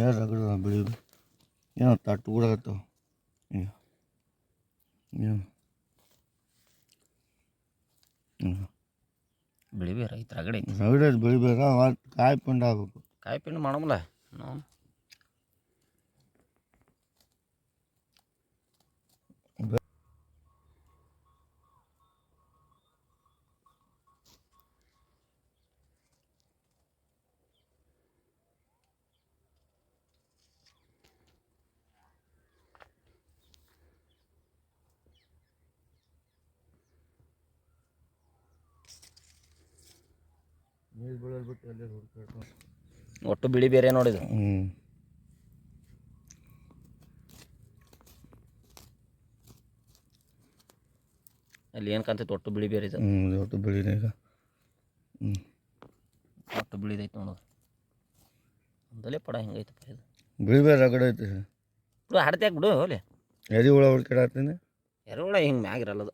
ಬೇರೆ ರಗಡ ಬಿಳಿ ಏನೋ ತಟ್ಟು ಕೂಡಾಗತ್ತವ ಈಗ ಏನು ಹ್ಞೂ ಬಿಳಿ ಬೇರೆ ಐತೆ. ರಗಡೆ ಐತಿ ರಗಡ ಕಾಯಿ ಪಿಂಡ ಆಗ್ಬೇಕು. ಕಾಯಿ ಪಿಂಡ್ ಮಾಡಮಲ್ಲ? ನಾವು ನೀರು ಬೀಳೋದು ಬಿಟ್ಟು ಅಲ್ಲೇ ಹುಡ್ಕಾಡ್ಕೊಂಡು ಒಟ್ಟು ಬಿಳಿ ಬೇರೆ ನೋಡಿದ್ರು. ಹ್ಞೂ ಅಲ್ಲಿ ಏನು ಕಾಣ್ತೈತೆ ಒಟ್ಟು ಬಿಳಿ ಬೇರೆ ಇದೆ ಹ್ಞೂ ಒಟ್ಟು ಬಿಳಿನೇ ಈಗ. ಹ್ಞೂ ಒಟ್ಟು ಬಿಳಿದೈತೆ ನೋಡೋದು ಒಂದಲೇ ಪಡ ಹಿಂಗೈತಪ್ಪ ಇದು. ಬಿಳಿ ಬೇರೆ ರಗಡ ಐತೆ. ಬಿಡು ಹಾಡ್ತ್ಯಾಕ ಬಿಡು ಹೋಲಿ ಎದಿ ಹುಳ ಹುಡ್ಕಾಡತ್ತೀನಿ ಎರೆಹುಳ ಹಿಂಗೆ ಮ್ಯಾಗಿರಲ್ಲದು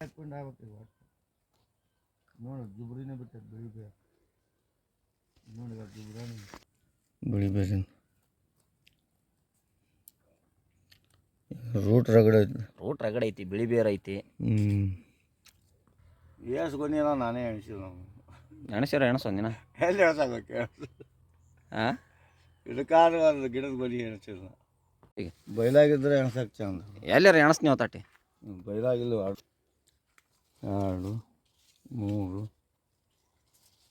ಹಾಕ್ಕೊಂಡು ಆಗ್ಬೇಕು ನೋಡು ದುಬ್ರಿನೇ ಬಿಟ್ಟದ ಬಿಳಿ ಬೇರೆ ನೋಡಿ ದುಬ್ರಾನೇ. ಬಿಳಿ ಬೇರೆ ರೂಟ್ ರಗಡ ರೂಟ್ ರಗಡೆ ಐತಿ ಬಿಳಿ ಬೇರೆ ಐತಿ ಹ್ಞೂ ಎಷ್ಟು ಗೊನಿಲ್ಲ ನಾನೇ ಎಣಿಸಿಲ್ಲ ನಾವು ಎಣಸ್ಯಾರ ಎಣಸು ಒಂದಿನ ಎಲ್ಲಿ ಎಣ್ಸಾಗಕ್ಕೆ ಹಾಂ ಇದಕ್ಕಾದ್ರೂ ಒಂದು ಗಿಡದ ಗೊನಿ ಎಣಿಸಿಲ್ಲ ಬೈಲಾಗಿದ್ರೆ ಬಯಲಾಗಿದ್ರೆ ಎಣ್ಸಕ್ಕೆ ಚಂದ. ಎಲ್ಲಾರ ಎಣಸ್ ನೀವು ತಾಟಿ ಬಯಲಾಗಿಲ್ಲ ಎರಡು ಮೂರು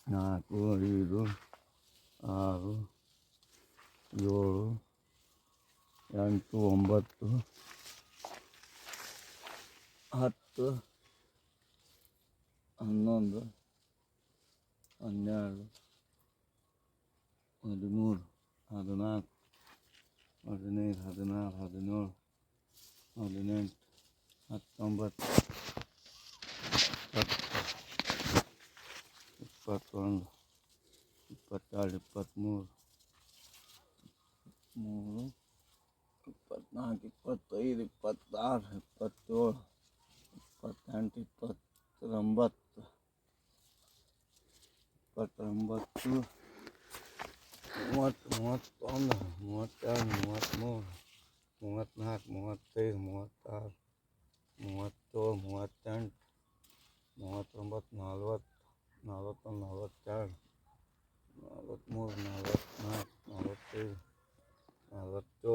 ನಾಲ್ಕು ಐದು ಆರು ಏಳು ಎಂಟು ಒಂಬತ್ತು ಹತ್ತು ಹನ್ನೊಂದು ಹನ್ನೆರಡು ಹದಿಮೂರು ಹದಿನಾಲ್ಕು ಹದಿನೈದು ಹದಿನಾರು ಹದಿನೇಳು ಹದಿನೆಂಟು ಹತ್ತೊಂಬತ್ತು ಮೂರು, ಇಪ್ಪತ್ನಾಲ್ಕು, ಇಪ್ಪತ್ತೈದು, ಇಪ್ಪತ್ತಾರು, ಇಪ್ಪತ್ತೇಳು, ಇಪ್ಪತ್ತೆಂಟು, ಇಪ್ಪತ್ತೊಂಬತ್ತು ಇಪ್ಪತ್ತೊಂಬತ್ತು, ಮೂವತ್ತು, ಮೂವತ್ತೊಂದು, ಮೂವತ್ತೆರಡು, ಮೂವತ್ತ್ಮೂರು, ಮೂವತ್ತ್ನಾಲ್ಕು, ಮೂವತ್ತೈದು, ಮೂವತ್ತಾರು ಮೂವತ್ತೇಳು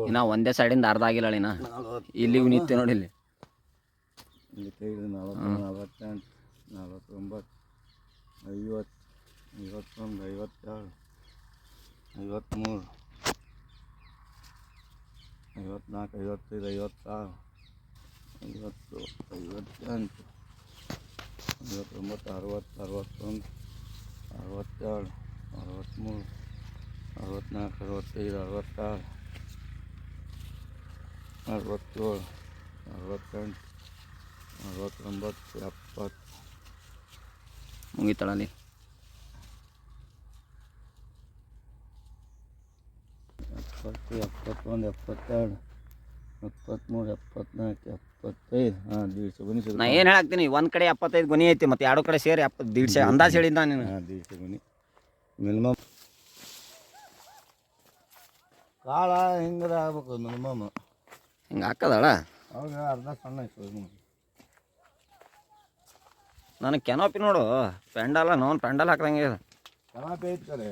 ಇನ್ನ ಒಂದೇ ಸೈಡಿಂದ ಅರ್ಧ ಆಗಿಲ್ಲ ಇನ್ನ. ಇಲ್ಲಿ ಇಲ್ಲಿಗೂ ನಿಂತೆ ನೋಡಿ ಇಲ್ಲಿ. ನಲ್ವತ್ತೆಂಟು ನಲ್ವತ್ತೊಂಬತ್ತು ಐವತ್ತು ಐವತ್ತೊಂದು ಐವತ್ತೆರಡು ಐವತ್ತ್ಮೂರು ಐವತ್ನಾಲ್ಕು ಐವತ್ತೈದು ಐವತ್ತಾರು ಐವತ್ತು ಐವತ್ತೆಂಟು ಐವತ್ತೊಂಬತ್ತು ಅರವತ್ತು ಅರವತ್ತೊಂದು ಅರವತ್ತೆರಡು ಅರವತ್ತ್ಮೂರು ಅರವತ್ತ್ನಾಲ್ಕು ಅರವತ್ತೈದು ಅರವತ್ತಾರು ಅರವತ್ತೇಳು ಅರವತ್ತೆಂಟು ಅರವತ್ತೊಂಬತ್ತು ಎಪ್ಪತ್ತು. ಮುಗಿತಾಳಲ್ಲಿ ಎಪ್ಪತ್ತು ಎಪ್ಪತ್ತೊಂದು ಎಪ್ಪತ್ತೆರಡು ಎಪ್ಪತ್ತ್ಮೂರು ಎಪ್ಪತ್ನಾಲ್ಕು ಎಪ್ಪತ್ತೈದು. ಹಾಂ ದೀಡ್ಸೆ ಗುಣಿ ನಾ ಏನು ಹೇಳ್ತೀನಿ ಒಂದು ಕಡೆ ಎಪ್ಪತ್ತೈದು ಗುಣಿ ಐತಿ ಮತ್ತು ಎರಡು ಕಡೆ ಸೇರಿ ಎಪ್ಪತ್ತು ದೀಡ್ಸೆ ಅಂದಾಜು ಹೇಳಿದ್ದ ನೀನು. ಹಾಂ ದೀಡ್ಸೆ ಗುಣಿ. ಮಿನಿಮಮ್. ಕಾಳ ಹಿಂಗರ ಆಗ್ಬೇಕು ಮಿನಿಮಮ್? ಹಿಂಗೆ ಹಾಕದಳ? ಅವಾಗ ಅರ್ಧ ಸಣ್ಣ ನನಗೆ ಕೆನೋಪಿ ನೋಡು ಪೆಂಡಲ್ಲ ನೋನ್ ಪೆಂಡಲ್ ಹಾಕ್ದಂಗೆ ಕೆನೋಪಿ ಐತೆ ಕರೆ.